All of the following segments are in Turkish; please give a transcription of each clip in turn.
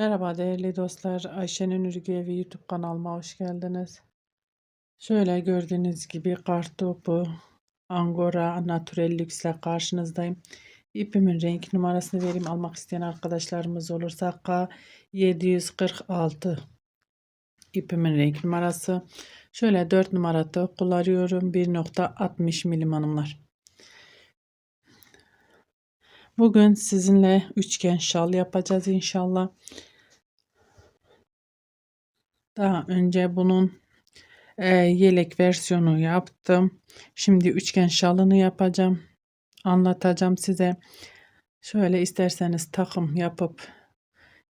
Merhaba değerli dostlar. Ayşe'nin Örgü Evi YouTube kanalıma hoş geldiniz. Şöyle gördüğünüz gibi kartopu Angora Natural Lux ile karşınızdayım. İpimin renk numarasını vereyim. Almak isteyen arkadaşlarımız olursa K746 ipimin renk numarası. Şöyle 4 numarada kullanıyorum. 1.60 milim hanımlar. Bugün sizinle üçgen şal yapacağız inşallah. Daha önce bunun e, yelek versiyonu yaptım. Şimdi üçgen şalını yapacağım. Anlatacağım size. Şöyle isterseniz takım yapıp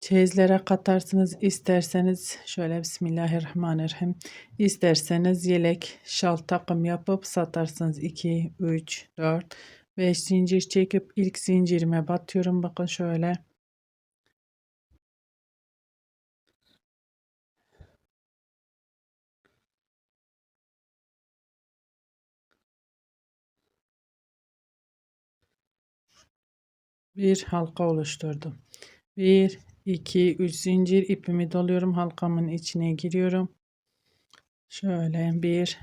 çeyizlere katarsınız. İsterseniz şöyle Bismillahirrahmanirrahim. İsterseniz yelek şal takım yapıp satarsınız. 2, 3, 4, 5 zincir çekip ilk zincirime batıyorum. Bakın şöyle. Bir halka oluşturdum. 1 2 3 zincir ipimi doluyorum halkamın içine giriyorum. Şöyle bir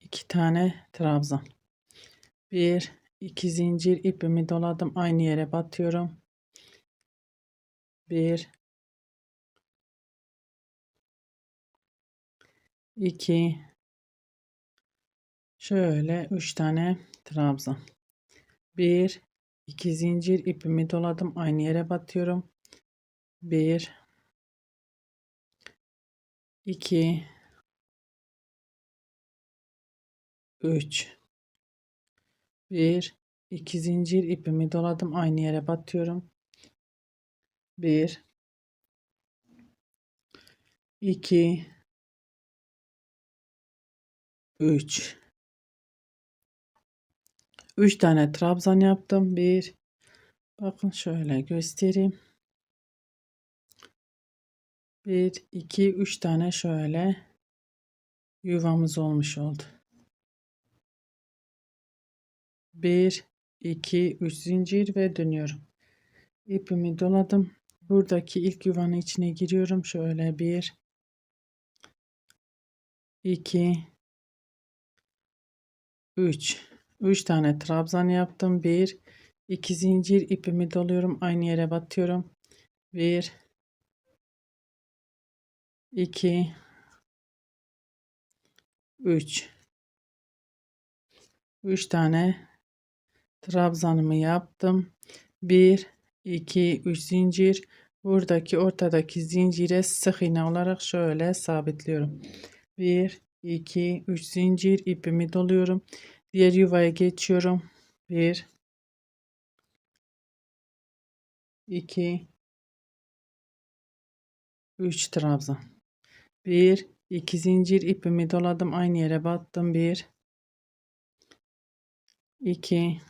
iki tane trabzan. Bir iki zincir ipimi doladım aynı yere batıyorum. Bir iki şöyle üç tane trabzan. Bir, iki zincir ipimi doladım. Aynı yere batıyorum. Bir, iki, üç. Bir, iki zincir ipimi doladım. Aynı yere batıyorum. Bir, iki, üç. 3 tane trabzan yaptım. 1 Bakın şöyle göstereyim. 1 2 3 tane şöyle yuvamız olmuş oldu. 1 2 3 zincir ve dönüyorum. İpimi doladım. Buradaki ilk yuvanın içine giriyorum. Şöyle 1 2 3 3 tane trabzan yaptım. 1 2 zincir ipimi doluyorum. Aynı yere batıyorum. 1 2 3 3 tane trabzanımı yaptım. 1 2 3 zincir buradaki ortadaki zincire sık iğne olarak şöyle sabitliyorum. 1 2 3 zincir ipimi doluyorum. Diğer yuvaya geçiyorum. 1 2 3 trabzan. 1 2 zincir ipimi doladım. Aynı yere battım. 1 2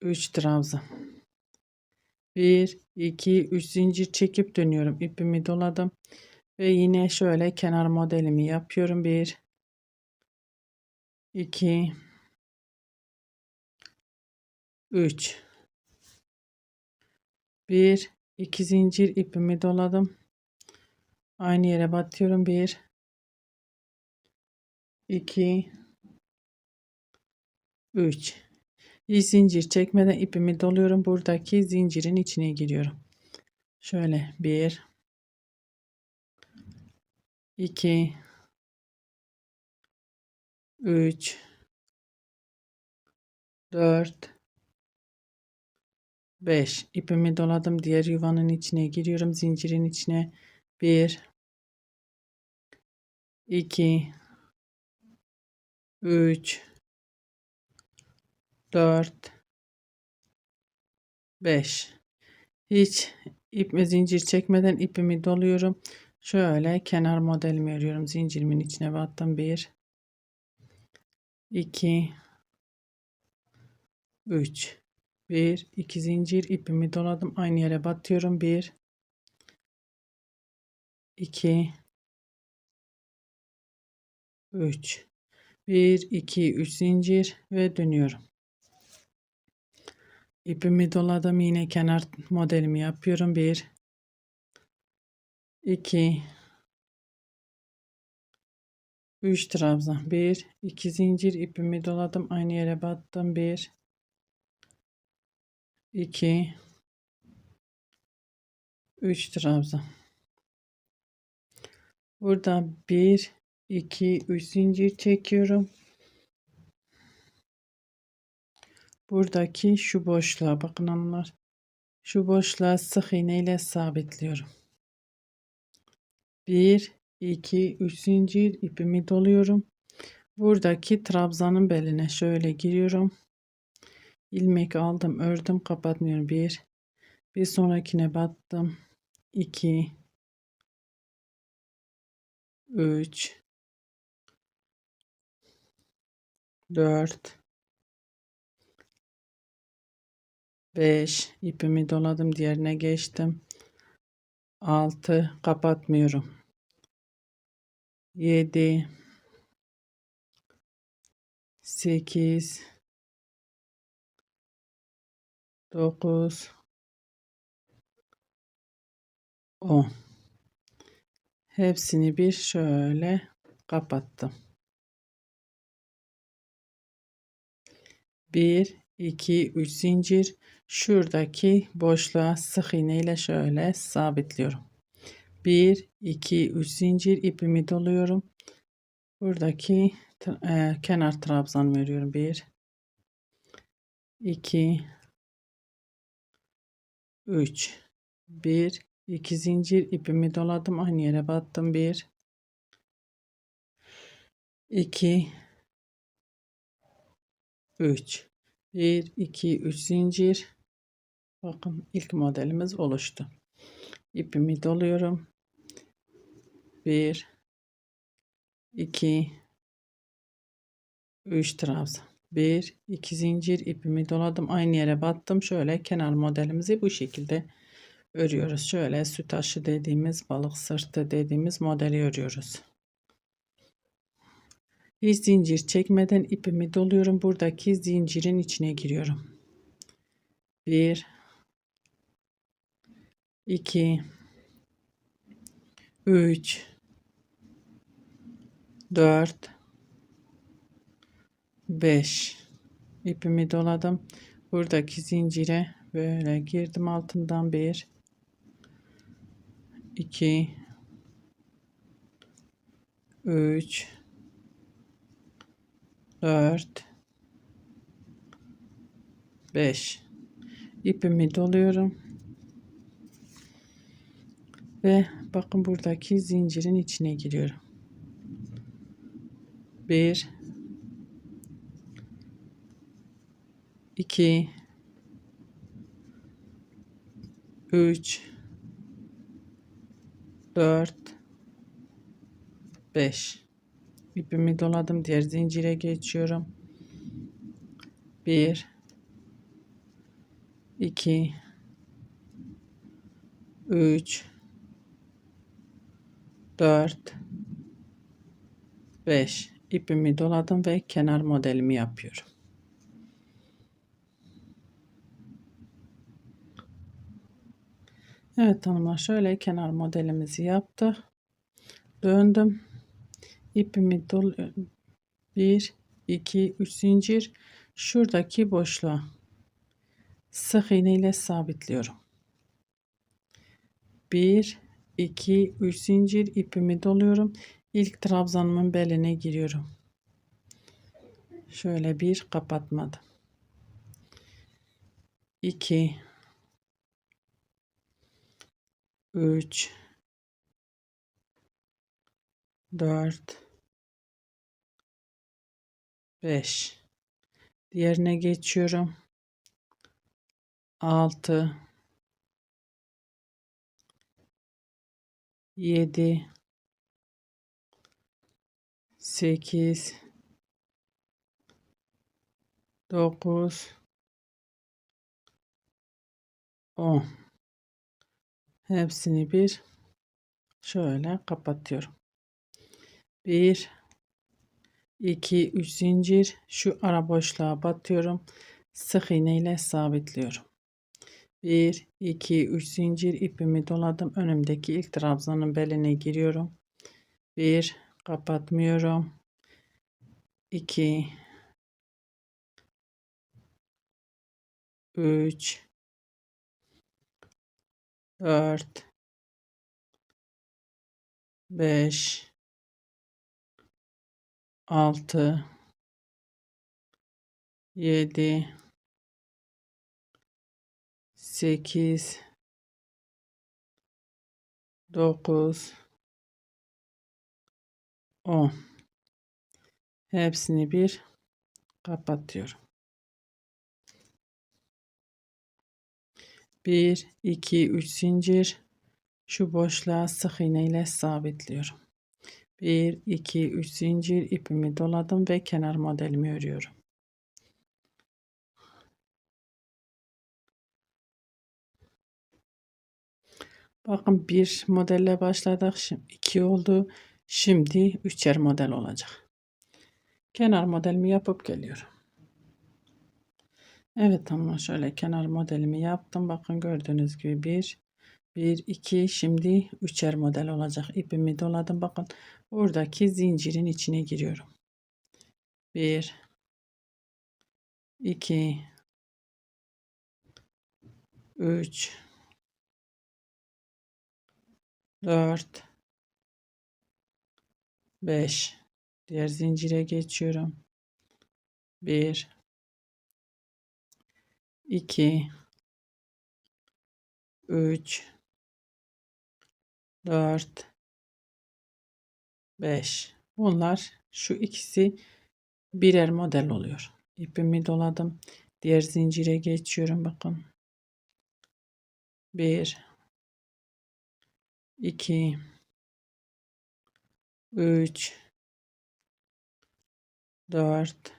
3 trabzan. 1 2 3 zincir çekip dönüyorum. İpimi doladım. Ve yine şöyle kenar modelimi yapıyorum. 1 2 3 1 2 zincir ipimi doladım. Aynı yere batıyorum. 1 2 3 bir zincir çekmeden ipimi doluyorum. Buradaki zincirin içine giriyorum. Şöyle 1 2 3 4 5 ipimi doladım diğer yuvanın içine giriyorum zincirin içine. 1 2 3 4 5 hiç ip zincir çekmeden ipimi doluyorum. Şöyle kenar modelimi örüyorum. Zincirimin içine battım. 1 2 3 1 2 zincir ipimi doladım. Aynı yere batıyorum. 1 2 3 1 2 3 zincir ve dönüyorum. İpimi doladım. Yine kenar modelimi yapıyorum. 1 2 3 trabzan. 1 2 zincir ipimi doladım. Aynı yere battım. 1 2 3 trabzan. Burada 1 2 3 zincir çekiyorum. Buradaki şu boşluğa bakın hanımlar. Şu boşluğa sık iğne ile sabitliyorum. 1 2 3 zincir ipimi doluyorum. Buradaki trabzanın beline şöyle giriyorum. İlmek aldım ördüm kapatmıyorum. 1 bir sonrakine battım. 2 3 4 5 ipimi doladım diğerine geçtim. 6 kapatmıyorum 7 8 9 10 hepsini bir şöyle kapattım. 1 2 3 zincir. Şuradaki boşluğa sık iğne ile şöyle sabitliyorum 1 2 3 zincir ipimi doluyorum. Buradaki e, kenar trabzan veriyorum. 1 2 3 1 2 zincir ipimi doladım. Aynı yere battım. 1 2 3 1 2 3 zincir. Bakın ilk modelimiz oluştu. İpimi doluyorum 1 2 3 trabzan 1 2 zincir ipimi doladım aynı yere battım. Şöyle kenar modelimizi bu şekilde örüyoruz. Şöyle süt aşı dediğimiz balık sırtı dediğimiz modeli örüyoruz. Hiç zincir çekmeden ipimi doluyorum. Buradaki zincirin içine giriyorum. 1 2 3 4 5 ipimi doladım. Buradaki zincire böyle girdim altından 1 2 3 4 5 ipimi doluyorum. Ve bakın buradaki zincirin içine giriyorum 1 2 3 4 5 ipimi doladım diğer zincire geçiyorum. 1 2 3 4 5 ipimi doladım ve kenar modelimi yapıyorum Evet hanımlar şöyle kenar modelimizi yaptık. Döndüm. İpimi dol 1 2 3 zincir şuradaki boşluğa sık iğne ile sabitliyorum. 1 2 3 zincir ipimi doluyorum. İlk trabzanımın beline giriyorum. Şöyle bir kapatmadım. 2 3 4 5 diğerine geçiyorum. 6 7 8 9 10 hepsini bir şöyle kapatıyorum 1 2 3 zincir şu ara boşluğa batıyorum sık iğne ile sabitliyorum. 1 2 3 zincir ipimi doladım. Önümdeki ilk trabzanın beline giriyorum. 1 kapatmıyorum. 2 3 4 5 6 7 8 9 10 hepsini bir kapatıyorum. 1 2 3 zincir şu boşluğa sık iğne ile sabitliyorum. 1 2 3 zincir ipimi doladım ve kenar modelimi örüyorum. Bakın bir modelle başladık. Şimdi iki oldu. Şimdi üçer model olacak. Kenar modelimi yapıp geliyorum. Evet tamam şöyle kenar modelimi yaptım. Bakın gördüğünüz gibi bir, bir, iki. Şimdi üçer model olacak. İpimi doladım. Bakın buradaki zincirin içine giriyorum. Bir, iki, üç, 4 5 diğer zincire geçiyorum. 1 2 3 4 5 bunlar şu ikisi birer model oluyor. İpimi doladım. Diğer zincire geçiyorum bakın. 1 2 3 4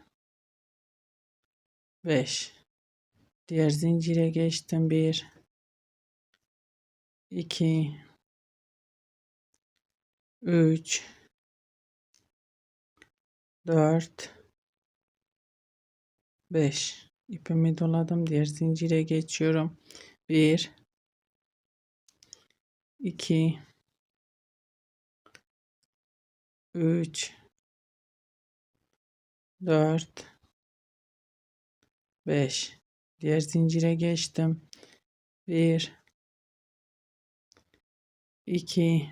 5 diğer zincire geçtim. 1 2 3 4 5 ipimi doladım. Diğer zincire geçiyorum. 1 2 3 4 5 diğer zincire geçtim. 1 2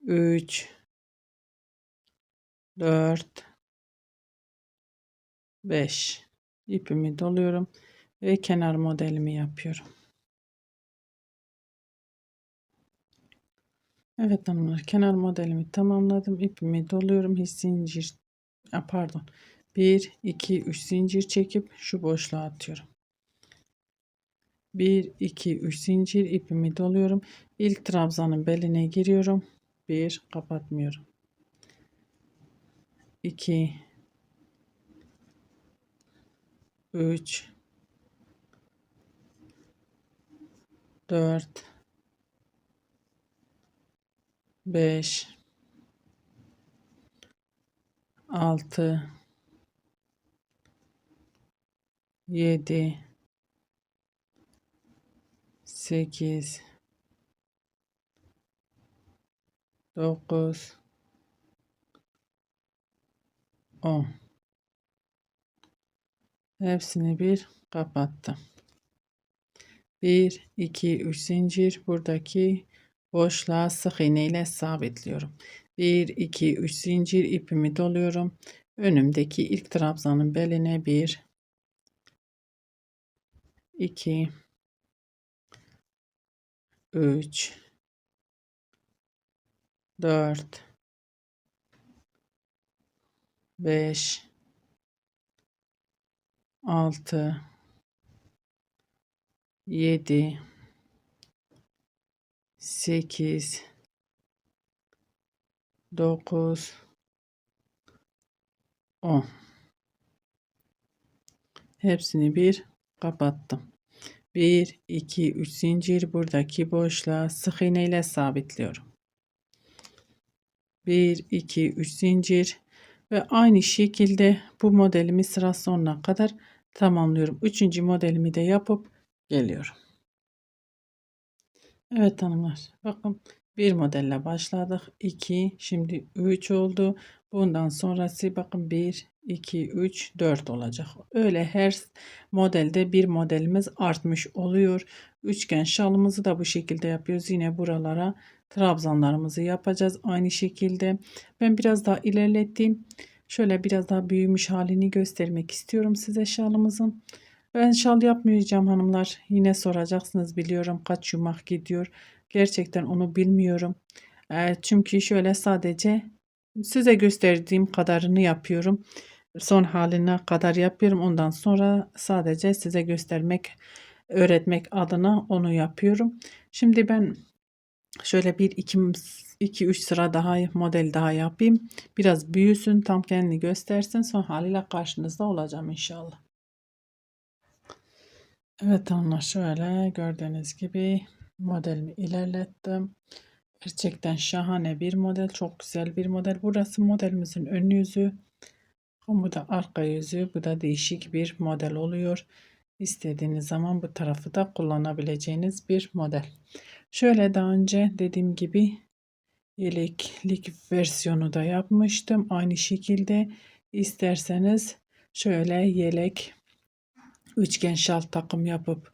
3 4 5 ipimi doluyorum ve kenar modelimi yapıyorum. Evet hanımlar kenar modelimi tamamladım. İpimi doluyorum. Hiç zincir pardon. 1 2 3 zincir çekip şu boşluğa atıyorum. 1 2 3 zincir ipimi doluyorum. İlk trabzanın beline giriyorum. 1 kapatmıyorum. 2 3 4 5 6 7 8 9 10 hepsini bir kapattım. 1 2 3 zincir. Buradaki boşluğa sık iğne ile sabitliyorum. 1 2 3 zincir ipimi doluyorum. Önümdeki ilk trabzanın beline 1 2 3 4 5 6 7 8 9 10 hepsini bir kapattım. 1 2 3 zincir. Buradaki boşluğa sık iğne ile sabitliyorum. 1 2 3 zincir. Ve aynı şekilde bu modelimi sıra sonuna kadar tamamlıyorum. Üçüncü modelimi de yapıp geliyorum. Evet hanımlar bakın bir modelle başladık. 2 şimdi 3 oldu. Bundan sonrası bakın 1 2 3 4 olacak. Öyle her modelde bir modelimiz artmış oluyor. Üçgen şalımızı da bu şekilde yapıyoruz. Yine buralara trabzanlarımızı yapacağız. Aynı şekilde ben biraz daha ilerlettim. Şöyle biraz daha büyümüş halini göstermek istiyorum size şalımızın. Ben şal yapmayacağım hanımlar. Yine soracaksınız biliyorum kaç yumak gidiyor. Gerçekten onu bilmiyorum. Eee, çünkü şöyle sadece size gösterdiğim kadarını yapıyorum. Son haline kadar yapıyorum. Ondan sonra sadece size göstermek, öğretmek adına onu yapıyorum. Şimdi ben şöyle bir iki, iki üç sıra daha model daha yapayım. Biraz büyüsün, tam kendini göstersin. Son haliyle karşınızda olacağım inşallah. Evet hanımlar şöyle gördüğünüz gibi modelimi ilerlettim. Gerçekten şahane bir model. Çok güzel bir model. Burası modelimizin ön yüzü. Bu da arka yüzü. Bu da değişik bir model oluyor. İstediğiniz zaman bu tarafı da kullanabileceğiniz bir model. Şöyle daha önce dediğim gibi yeleklik versiyonu da yapmıştım. Aynı şekilde isterseniz şöyle yelek üçgen şal takım yapıp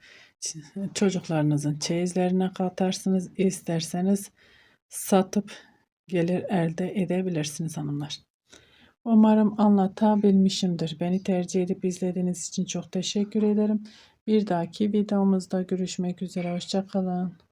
çocuklarınızın çeyizlerine katarsınız. İsterseniz satıp gelir elde edebilirsiniz hanımlar. Umarım anlatabilmişimdir. Beni tercih edip izlediğiniz için çok teşekkür ederim. Bir dahaki videomuzda görüşmek üzere. Hoşçakalın.